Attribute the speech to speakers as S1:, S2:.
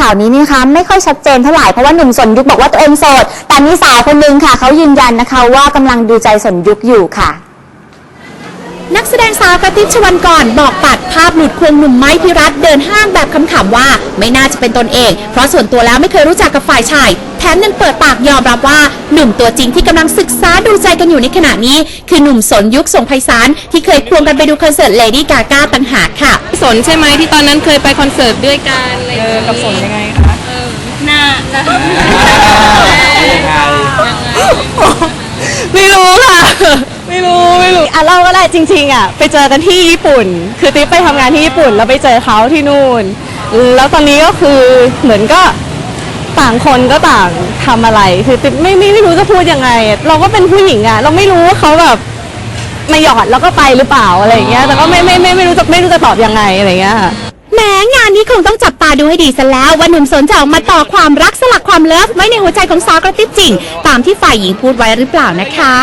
S1: ข่าวนี้นี่นะคะไม่ค่อยชัดเจนเท่าไหร่เพราะว่าหนุ่มสนยุคบอกว่าตัวเองโสดแต่มีสาวคนหนึงค่ะเขายืนยันนะคะว่ากำลังดูใจสนยุคอยู่ค่ะ
S2: นักแสดงสาวกระติบชวันก่อนบอกตัดภาพหลุดควงหนุ่มไม้พิรัตน์เดินห้างแบบขำๆว่า ไม่น่าจะเป็นตนเอง เพราะส่วนตัวแล้วไม่เคยรู้จักกับฝ่ายชาย แถมยังเปิดปากยอมรับว่า หนุ่มตัวจริงที่กำลังศึกษาดูใจกันอยู่ในขณะนี้ คือหนุ่มสนยุคทรงไพศาลที่เคยควงกันไปดูคอนเสิร์ตเลดี้กาก้าต่างหากค่ะ
S3: สนใช่ไหมที่ตอนนั้นเคยไปคอนเสิร์ตด้วยกันอะไรอย่างเงี้ย
S4: กับสนยังไงคะ
S3: หน้า
S4: ไม่รู้ค่ะ ไม่รู้ไม่รู้อะเราก็ได้จริงๆอะไปเจอกันที่ญี่ปุ่น คือติ๊บไปทำงานที่ญี่ปุ่น แล้วไปเจอเขาที่นู่น แล้วตอนนี้ก็คือเหมือนก็ต่างคนก็ต่างทำอะไร คือติ๊บไม่ไม่ไม่รู้จะพูดยังไง เราก็เป็นผู้หญิงอะ เราไม่รู้ว่าเขาแบบมาหยอดแล้วก็ไปหรือเปล่าอะไรอย่างเงี้ยแต่ก็ไม่ไม่ไม่ไม่รู้จะไม่รู้จะตอบยังไงอะไรอย่างเงี้ยค่ะ
S2: แม้งานนี้คงต้องจับตาดูให้ดีซะแล้ว ว่าหนุ่มสนจะออกมาต่อความรักสลักความเลิฟไว้ในหัวใจของสาวกระติบจริง ตามที่ฝ่ายหญิงพูดไว้หรือเปล่านะคะ